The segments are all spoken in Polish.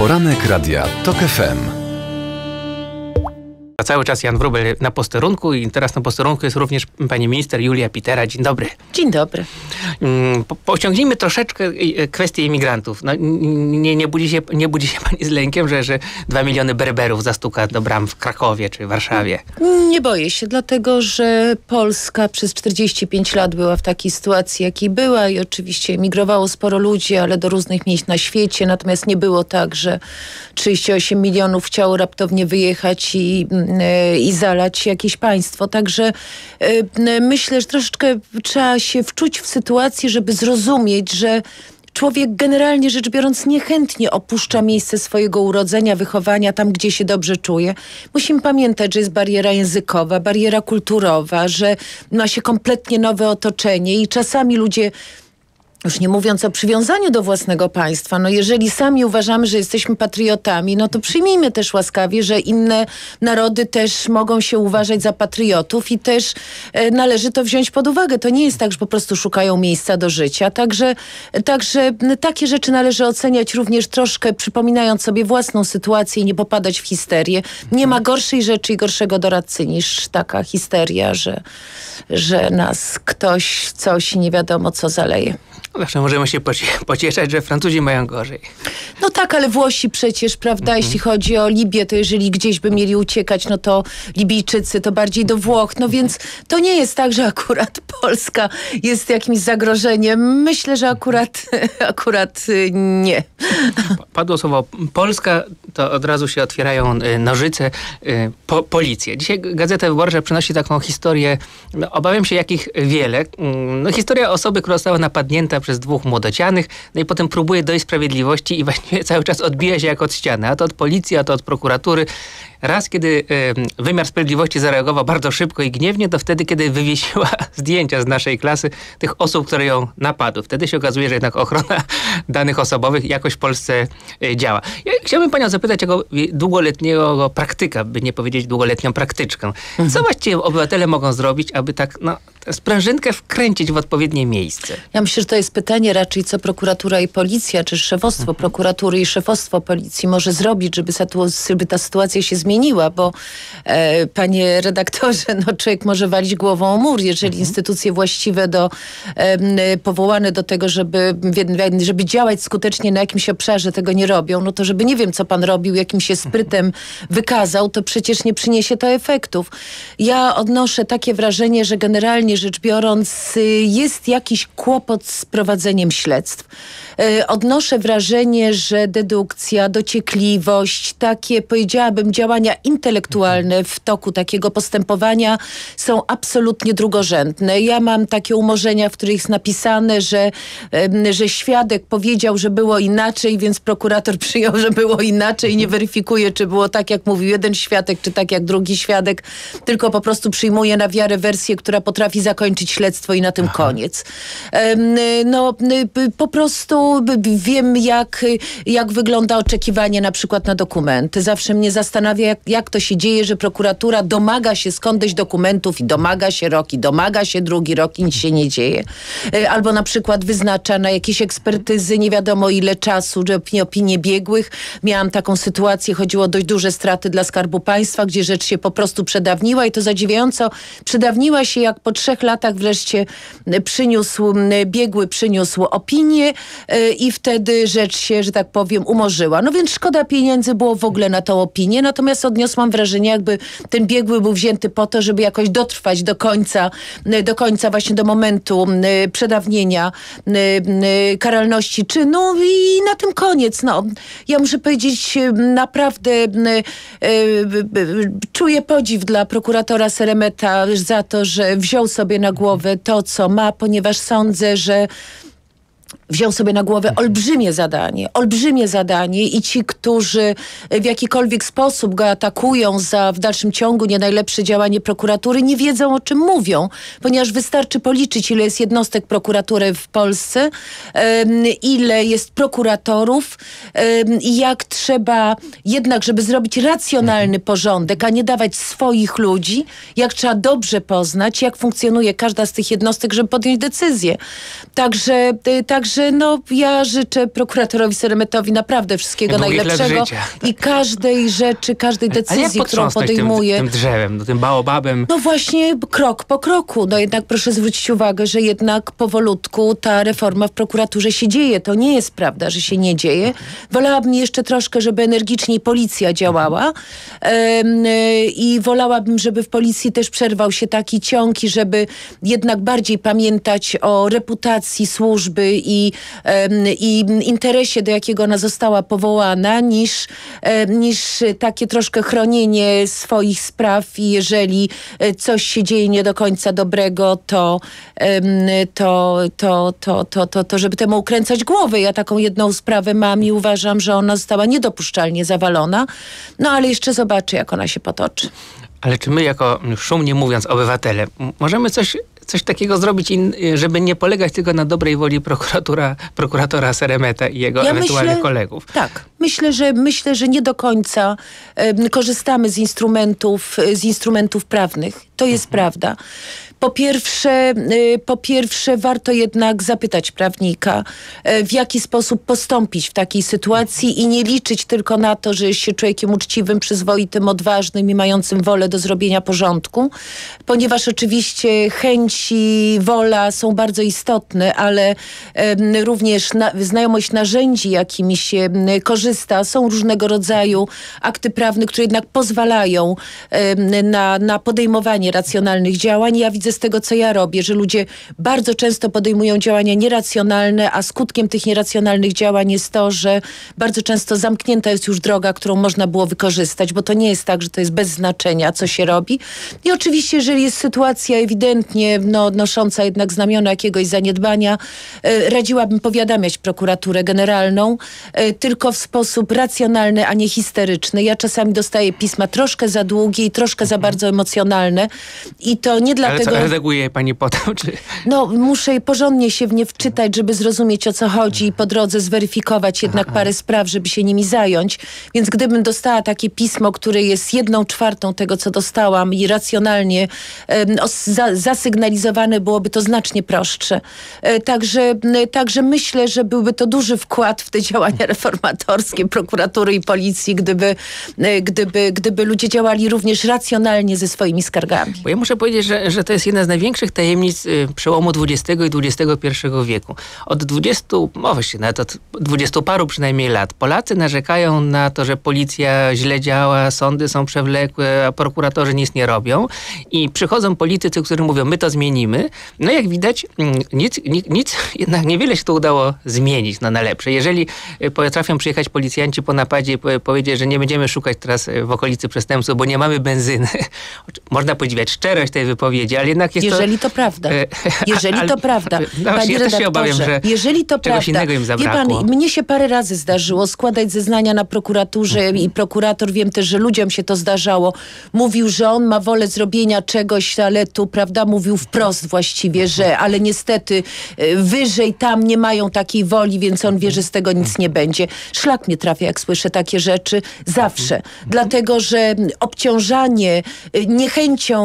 Poranek Radia TOK FM. Cały czas Jan Wrubel na posterunku i teraz na posterunku jest również pani minister Julia Pitera. Dzień dobry. Dzień dobry. Mm, po, pociągnijmy troszeczkę y, y, kwestię imigrantów. No, nie, nie, budzi się, nie budzi się pani z lękiem, że, że dwa miliony berberów zastuka do bram w Krakowie czy Warszawie? Nie boję się, dlatego że Polska przez 45 lat była w takiej sytuacji, jakiej była i oczywiście emigrowało sporo ludzi, ale do różnych miejsc na świecie. Natomiast nie było tak, że 38 milionów chciało raptownie wyjechać i mm, E, i zalać jakieś państwo. Także e, myślę, że troszeczkę trzeba się wczuć w sytuację, żeby zrozumieć, że człowiek generalnie rzecz biorąc niechętnie opuszcza miejsce swojego urodzenia, wychowania, tam gdzie się dobrze czuje. Musimy pamiętać, że jest bariera językowa, bariera kulturowa, że ma się kompletnie nowe otoczenie i czasami ludzie już nie mówiąc o przywiązaniu do własnego państwa, no jeżeli sami uważamy, że jesteśmy patriotami, no to przyjmijmy też łaskawie, że inne narody też mogą się uważać za patriotów i też e, należy to wziąć pod uwagę. To nie jest tak, że po prostu szukają miejsca do życia. Także, także takie rzeczy należy oceniać również troszkę przypominając sobie własną sytuację i nie popadać w histerię. Nie ma gorszej rzeczy i gorszego doradcy niż taka histeria, że, że nas ktoś coś nie wiadomo co zaleje. Zawsze możemy się pocieszać, że Francuzi mają gorzej. No tak, ale Włosi przecież, prawda, mhm. jeśli chodzi o Libię, to jeżeli gdzieś by mieli uciekać, no to Libijczycy to bardziej do Włoch. No więc to nie jest tak, że akurat Polska jest jakimś zagrożeniem. Myślę, że akurat, akurat y, nie. Padło słowo Polska, to od razu się otwierają y, nożyce, y, po, policję. Dzisiaj Gazeta Wyborcza przynosi taką historię, no, obawiam się jakich wiele. Mm, no, historia osoby, która została napadnięta przez dwóch młodocianych, no i potem próbuje dojść sprawiedliwości i właściwie cały czas odbija się jak od ściany, a to od policji, a to od prokuratury. Raz, kiedy wymiar sprawiedliwości zareagował bardzo szybko i gniewnie, to wtedy, kiedy wywiesiła zdjęcia z naszej klasy tych osób, które ją napadły. Wtedy się okazuje, że jednak ochrona danych osobowych jakoś w Polsce e, działa. Ja chciałbym panią zapytać jako długoletniego praktyka, by nie powiedzieć długoletnią praktyczkę. Co mhm. właściwie obywatele mogą zrobić, aby tak no, sprężynkę wkręcić w odpowiednie miejsce? Ja myślę, że to jest pytanie raczej, co prokuratura i policja, czy szefostwo mhm. prokuratury i szefostwo policji może zrobić, żeby, żeby ta sytuacja się zmieniła, bo e, panie redaktorze, no człowiek może walić głową o mur, jeżeli mhm. instytucje właściwe do, e, powołane do tego, żeby, żeby działać skutecznie na jakimś obszarze tego nie robią, no to żeby nie wiem, co pan robił, jakim się sprytem wykazał, to przecież nie przyniesie to efektów. Ja odnoszę takie wrażenie, że generalnie rzecz biorąc y, jest jakiś kłopot z prowadzeniem śledztw. Y, odnoszę wrażenie, że dedukcja, dociekliwość, takie powiedziałabym działania intelektualne w toku takiego postępowania są absolutnie drugorzędne. Ja mam takie umorzenia, w których jest napisane, że, że świadek powiedział, że było inaczej, więc prokurator przyjął, że było inaczej nie weryfikuje, czy było tak, jak mówił jeden świadek, czy tak, jak drugi świadek, tylko po prostu przyjmuje na wiarę wersję, która potrafi zakończyć śledztwo i na tym Aha. koniec. No, po prostu wiem, jak, jak wygląda oczekiwanie na przykład na dokumenty. Zawsze mnie zastanawia, jak, jak to się dzieje, że prokuratura domaga się skądś dokumentów i domaga się rok i domaga się drugi rok i nic się nie dzieje. E, albo na przykład wyznacza na jakieś ekspertyzy nie wiadomo ile czasu, że opinie, biegłych. Miałam taką sytuację, chodziło o dość duże straty dla Skarbu Państwa, gdzie rzecz się po prostu przedawniła i to zadziwiająco przedawniła się, jak po trzech latach wreszcie przyniósł, biegły przyniósł opinię e, i wtedy rzecz się, że tak powiem, umorzyła. No więc szkoda pieniędzy było w ogóle na tą opinię, natomiast odniosłam wrażenie, jakby ten biegły był wzięty po to, żeby jakoś dotrwać do końca, do końca właśnie do momentu przedawnienia karalności czynu i na tym koniec. No, ja muszę powiedzieć, naprawdę czuję podziw dla prokuratora Seremeta za to, że wziął sobie na głowę to, co ma, ponieważ sądzę, że wziął sobie na głowę olbrzymie zadanie, olbrzymie zadanie i ci, którzy w jakikolwiek sposób go atakują za w dalszym ciągu nie najlepsze działanie prokuratury, nie wiedzą o czym mówią, ponieważ wystarczy policzyć, ile jest jednostek prokuratury w Polsce, ile jest prokuratorów i jak trzeba jednak, żeby zrobić racjonalny porządek, a nie dawać swoich ludzi, jak trzeba dobrze poznać, jak funkcjonuje każda z tych jednostek, żeby podjąć decyzję. Także, y, także Także no, ja życzę prokuratorowi Seremetowi naprawdę wszystkiego Długich najlepszego i każdej rzeczy, każdej decyzji, którą podejmuje. Tym, tym drzewem, no, tym baobabem? No właśnie krok po kroku. No jednak proszę zwrócić uwagę, że jednak powolutku ta reforma w prokuraturze się dzieje. To nie jest prawda, że się nie dzieje. Wolałabym jeszcze troszkę, żeby energiczniej policja działała y, i wolałabym, żeby w policji też przerwał się taki ciąg i żeby jednak bardziej pamiętać o reputacji służby i, i interesie, do jakiego ona została powołana, niż, niż takie troszkę chronienie swoich spraw i jeżeli e, coś się dzieje nie do końca dobrego, to, to, to, to, to, to, to żeby temu ukręcać głowę. Ja taką jedną sprawę mam i uważam, że ona została niedopuszczalnie zawalona. No ale jeszcze zobaczę, jak ona się potoczy. Ale czy my, jako szumnie mówiąc, obywatele, możemy coś, coś takiego zrobić, in, żeby nie polegać tylko na dobrej woli prokuratura, prokuratora Seremeta i jego Ja ewentualnych myślę- kolegów? Tak, myślę, że myślę, że nie do końca em, korzystamy z instrumentów, e, z instrumentów prawnych. To jest prawda. Po pierwsze, y, po pierwsze, warto jednak zapytać prawnika, e, w jaki sposób postąpić w takiej sytuacji i nie liczyć tylko na to, że jest się człowiekiem uczciwym, przyzwoitym, odważnym i mającym wolę do zrobienia porządku, ponieważ oczywiście chęci, wola są bardzo istotne, ale również na, znajomość narzędzi, jakimi się korzysta, są różnego rodzaju akty prawne, które jednak pozwalają na, na podejmowanie racjonalnych działań. Ja widzę z tego, co ja robię, że ludzie bardzo często podejmują działania nieracjonalne, a skutkiem tych nieracjonalnych działań jest to, że bardzo często zamknięta jest już droga, którą można było wykorzystać, bo to nie jest tak, że to jest bez znaczenia, co się robi. I oczywiście, jeżeli jest sytuacja ewidentnie no, nosząca jednak znamiona jakiegoś zaniedbania, e, radziłabym powiadamiać prokuraturę generalną, e, tylko w sposób racjonalny, a nie histeryczny. Ja czasami dostaję pisma troszkę za długie i troszkę za bardzo emocjonalne i to nie Ale dlatego... co, redaguje je pani potem, czy... No, muszę porządnie się w nie wczytać, żeby zrozumieć o co chodzi i po drodze zweryfikować jednak parę spraw, żeby się nimi zająć. Więc gdybym dostała takie pismo, które jest jedną czwartą tego, co dostałam i racjonalnie os- za, zasygnalizowane, byłoby to znacznie prostsze. E, także, także myślę, że byłby to duży wkład w te działania reformatorskie prokuratury i policji, gdyby, e, gdyby, gdyby ludzie działali również racjonalnie ze swoimi skargami. Bo ja muszę powiedzieć, że, że to jest jedna z największych tajemnic y, przełomu XX i XXI wieku. Od 20, no właściwie nawet od 20 paru przynajmniej lat, Polacy narzekają na to, że policja źle działa, sądy są przewlekłe, a prokuratorzy nic nie robią. I przychodzą politycy, którzy mówią, my to zmienimy. No jak widać, mm, nic, nic, nic jednak niewiele się to udało zmienić no, na lepsze. Jeżeli y, potrafią przyjechać policjanci po napadzie i po- powiedzieć, że nie będziemy szukać teraz y, w okolicy przestępców, bo nie mamy benzyny. Można podziwiać szczerość tej wypowiedzi, ale jednak jest Jeżeli to... to prawda. E, Jeżeli ale- to prawda. No właśnie, ja też się obawiam, że jeżeli to czegoś prawda. innego im Wie zabrakło. pan, mnie się parę razy zdarzyło składać zeznania na prokuraturze Mhm. i prokurator, wiem też, że ludziom się to zdarzało, mówił, że on ma wolę zrobienia czegoś, ale tu, prawda, mówił wprost właściwie, że ale niestety e, wyżej tam nie mają takiej woli, więc on wie, że z tego nic nie będzie. Szlak mnie trafia, jak słyszę takie rzeczy, zawsze. Dlatego, że obciążanie y, niechęcią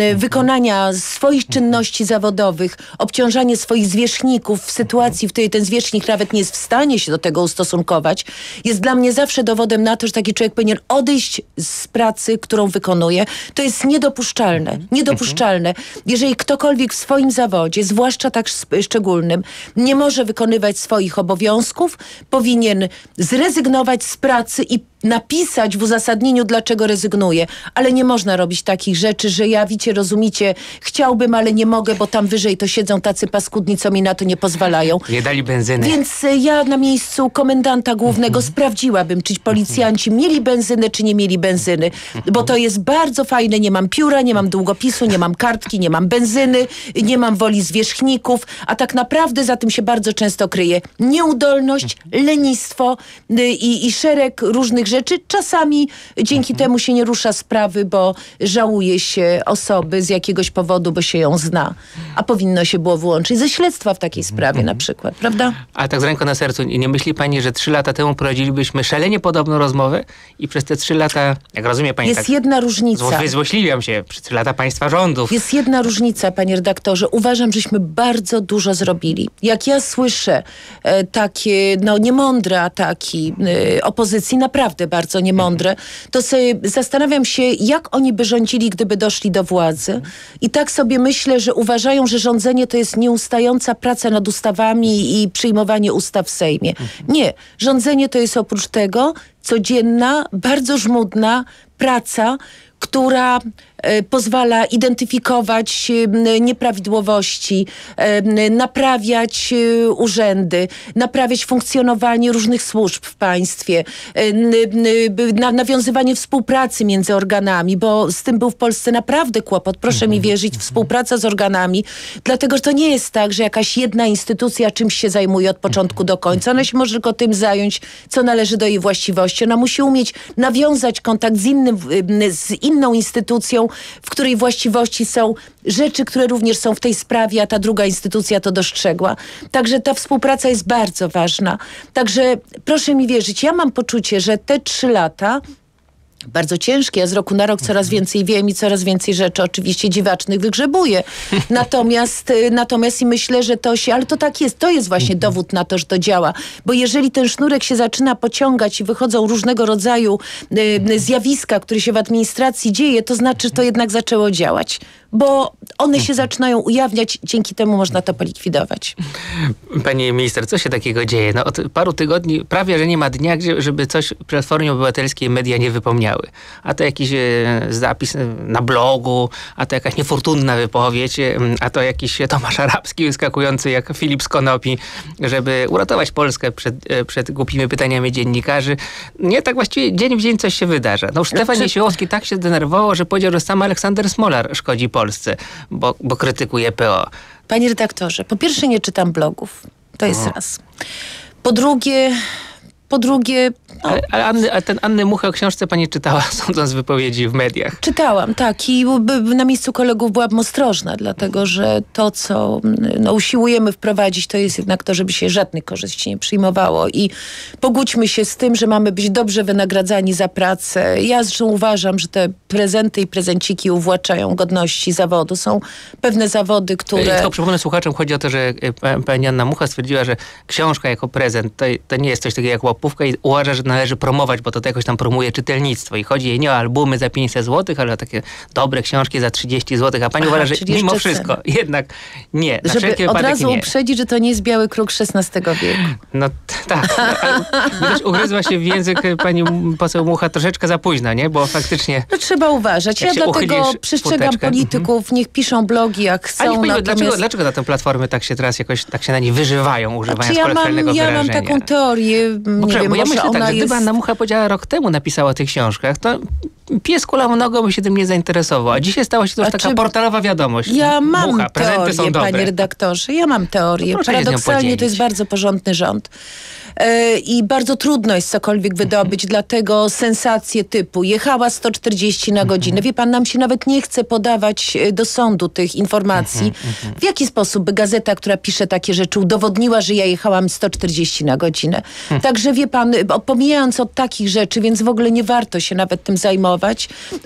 y, wykonania swoich czynności zawodowych, obciążanie swoich zwierzchników w sytuacji, w której ten zwierzchnik nawet nie jest w stanie się do tego ustosunkować, jest dla mnie zawsze dowodem na to, że taki człowiek powinien odejść z pracy, którą wykonuje. To jest niedopuszczalne. Niedopuszczalne. Jeżeli ktokolwiek w swoim zawodzie, zwłaszcza tak szczególnym, nie może wykonywać swoich obowiązków, powinien zrezygnować z pracy i napisać w uzasadnieniu, dlaczego rezygnuje. Ale nie można robić takich rzeczy, że ja, wicie, rozumicie, chciałbym, ale nie mogę, bo tam wyżej to siedzą tacy paskudni, co mi na to nie pozwalają. nie dali benzyny. Więc y, ja na miejscu komendanta głównego sprawdziłabym, czy policjanci mieli benzynę, czy nie mieli benzyny. Bo to jest bardzo fajne. Nie mam pióra, nie mam długopisu, nie mam kartki, nie mam benzyny, nie mam woli zwierzchników, a tak naprawdę za tym się bardzo często kryje nieudolność, lenistwo y, i, i szereg różnych rzeczy. Czasami dzięki temu się nie rusza sprawy, bo żałuje się osoby z jakiegoś powodu, bo się ją zna. A powinno się było wyłączyć ze śledztwa w takiej sprawie na przykład, prawda? Ale tak z ręką na sercu, nie myśli pani, że trzy lata temu prowadzilibyśmy szalenie podobną rozmowę i przez te trzy lata, jak rozumie pani, Jest tak jedna różnica. zło- wyzłośliwiam się, przez trzy lata państwa rządów. Jest jedna różnica, panie redaktorze. Uważam, żeśmy bardzo dużo zrobili. Jak ja słyszę e, takie no, niemądre ataki e, opozycji, naprawdę bardzo niemądre, to sobie zastanawiam się, jak oni by rządzili, gdyby doszli do władzy. I tak sobie myślę, że uważają, że rządzenie to jest nieustająca praca nad ustawami i przyjmowanie ustaw w Sejmie. Nie. Rządzenie to jest oprócz tego codzienna, bardzo żmudna praca, która e, pozwala identyfikować nieprawidłowości, e, naprawiać e, urzędy, naprawiać funkcjonowanie różnych służb w państwie, nawiązywanie współpracy między organami, bo z tym był w Polsce naprawdę kłopot. Proszę mi wierzyć, współpraca z organami, dlatego że to nie jest tak, że jakaś jedna instytucja czymś się zajmuje od początku do końca. Ona się może tylko tym zająć, co należy do jej właściwości. Ona musi umieć nawiązać kontakt z, innym, z inną instytucją, w której właściwości są rzeczy, które również są w tej sprawie, a ta druga instytucja to dostrzegła. Także ta współpraca jest bardzo ważna. Także proszę mi wierzyć, ja mam poczucie, że te trzy lata bardzo ciężkie. Ja z roku na rok coraz więcej wiem i coraz więcej rzeczy oczywiście dziwacznych wygrzebuję. Natomiast, y, natomiast i myślę, że to się, ale to tak jest, to jest właśnie dowód na to, że to działa. Bo jeżeli ten sznurek się zaczyna pociągać i wychodzą różnego rodzaju y, zjawiska, które się w administracji dzieje, to znaczy, że to jednak zaczęło działać. Bo one się zaczynają ujawniać, dzięki temu można to polikwidować. Pani minister, co się takiego dzieje? No, od paru tygodni prawie, że nie ma dnia, gdzie, żeby coś Platformie Obywatelskiej media nie wypomniały. A to jakiś e, zapis na blogu, a to jakaś niefortunna wypowiedź, e, a to jakiś Tomasz Arabski wyskakujący jak Filip z Konopi, żeby uratować Polskę przed, e, przed głupimi pytaniami dziennikarzy. Nie, tak właściwie dzień w dzień coś się wydarza. No już Stefan Znaczy- Niesiołowski tak się zdenerwował, że powiedział, że sam Aleksander Smolar szkodzi Polsce, bo, bo krytykuje PO. Panie redaktorze, po pierwsze nie czytam blogów. To jest raz. Po drugie, po drugie, Ale, ale, Anny, ale ten Anny Muchę o książce pani czytała, sądząc wypowiedzi w mediach. czytałam, tak. I na miejscu kolegów byłabym ostrożna, dlatego że to, co no, usiłujemy wprowadzić, to jest jednak to, żeby się żadnych korzyści nie przyjmowało. I pogódźmy się z tym, że mamy być dobrze wynagradzani za pracę. Ja zresztą uważam, że te prezenty i prezenciki uwłaczają godności zawodu. Są pewne zawody, które... Tylko przypomnę słuchaczom, chodzi o to, że e, pa- pani Anna Mucha stwierdziła, że książka jako prezent to, to nie jest coś takiego jak łapówka i uważa, że należy promować, bo to, to jakoś tam promuje czytelnictwo. I chodzi jej nie o albumy za 500 zł, ale o takie dobre książki za 30 zł. A pani Aha, uważa, że mimo wszystko jednak nie. Na Żeby od razu nie. uprzedzić, że to nie jest biały kruk XVI wieku. No tak. Widać, ugryzła się w język e, pani poseł Mucha troszeczkę za późno, nie? Bo faktycznie No trzeba uważać. Ja dlatego przestrzegam furteczkę, mhm. polityków, niech piszą blogi jak chcą. Ale niech pani powie, natomiast... dlaczego, dlaczego na tę platformę tak się teraz jakoś, tak się na niej wyżywają, używając Znaczy, ja mam, ja mam wyrażenia? taką teorię, Bo, nie prze- wiem, bo ja myślę tak, jest... gdyby Anna Mucha powiedziała rok temu napisała o tych książkach, to pies kulą nogą by się tym nie zainteresował. A dzisiaj stała się to już taka czy- portalowa wiadomość. Ja mam Mucha, prezenty są teorię, dobre. panie redaktorze. Ja mam teorię. No Paradoksalnie to jest bardzo porządny rząd. E, I bardzo trudno jest cokolwiek wydobyć, dlatego sensacje typu jechała 140 na godzinę. Wie pan, nam się nawet nie chce podawać e, do sądu tych informacji. W jaki sposób by gazeta, która pisze takie rzeczy, udowodniła, że ja jechałam 140 na godzinę? Także wie pan, e, pomijając od takich rzeczy, więc w ogóle nie warto się nawet tym zajmować,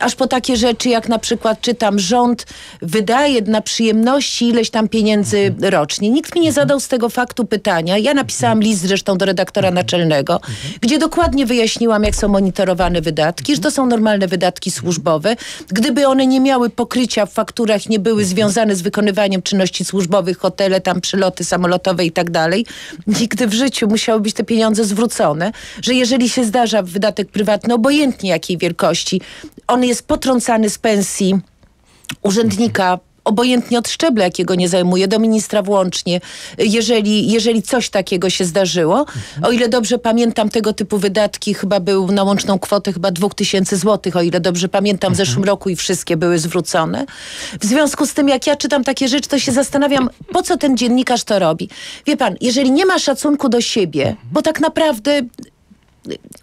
aż po takie rzeczy jak na przykład czytam, rząd wydaje na przyjemności ileś tam pieniędzy rocznie. Nikt mi nie zadał z tego faktu pytania. Ja napisałam list zresztą do redaktora naczelnego, gdzie dokładnie wyjaśniłam, jak są monitorowane wydatki, że to są normalne wydatki służbowe. Gdyby one nie miały pokrycia w fakturach, nie były związane z wykonywaniem czynności służbowych, hotele, tam przyloty samolotowe i tak dalej, nigdy w życiu musiały być te pieniądze zwrócone, że jeżeli się zdarza wydatek prywatny, obojętnie jakiej wielkości, on jest potrącany z pensji urzędnika obojętnie od szczebla, jakiego nie zajmuje, do ministra włącznie, jeżeli, jeżeli coś takiego się zdarzyło. O ile dobrze pamiętam, tego typu wydatki chyba był na łączną kwotę chyba 2000 złotych, o ile dobrze pamiętam, w zeszłym roku i wszystkie były zwrócone. W związku z tym, jak ja czytam takie rzeczy, to się zastanawiam, po co ten dziennikarz to robi. Wie pan, jeżeli nie ma szacunku do siebie, bo tak naprawdę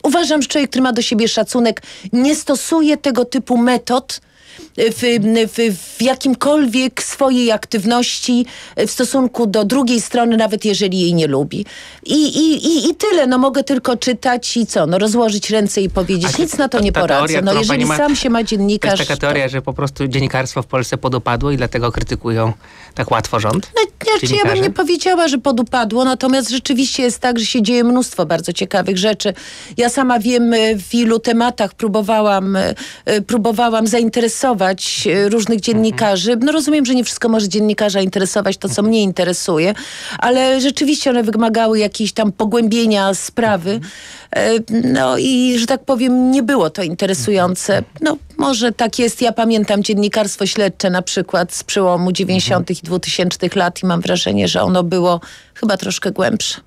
uważam, że człowiek, który ma do siebie szacunek, nie stosuje tego typu metod, w, w, w jakimkolwiek swojej aktywności w stosunku do drugiej strony, nawet jeżeli jej nie lubi. I, i, i, i tyle. No mogę tylko czytać i co? No rozłożyć ręce i powiedzieć. Nic na to nie poradzę. No jeżeli ma, sam się ma dziennikarz... To jest taka teoria, to... że po prostu dziennikarstwo w Polsce podupadło i dlatego krytykują tak łatwo rząd? No, ja, ja bym nie powiedziała, że podupadło, natomiast rzeczywiście jest tak, że się dzieje mnóstwo bardzo ciekawych rzeczy. Ja sama wiem, w ilu tematach próbowałam, próbowałam zainteresować E, różnych dziennikarzy. No rozumiem, że nie wszystko może dziennikarza interesować, to co mnie interesuje, ale rzeczywiście one wymagały jakiejś tam pogłębienia sprawy. E, no i, że tak powiem, nie było to interesujące. No może tak jest. Ja pamiętam dziennikarstwo śledcze na przykład z przełomu 90. i 2000 lat i mam wrażenie, że ono było chyba troszkę głębsze.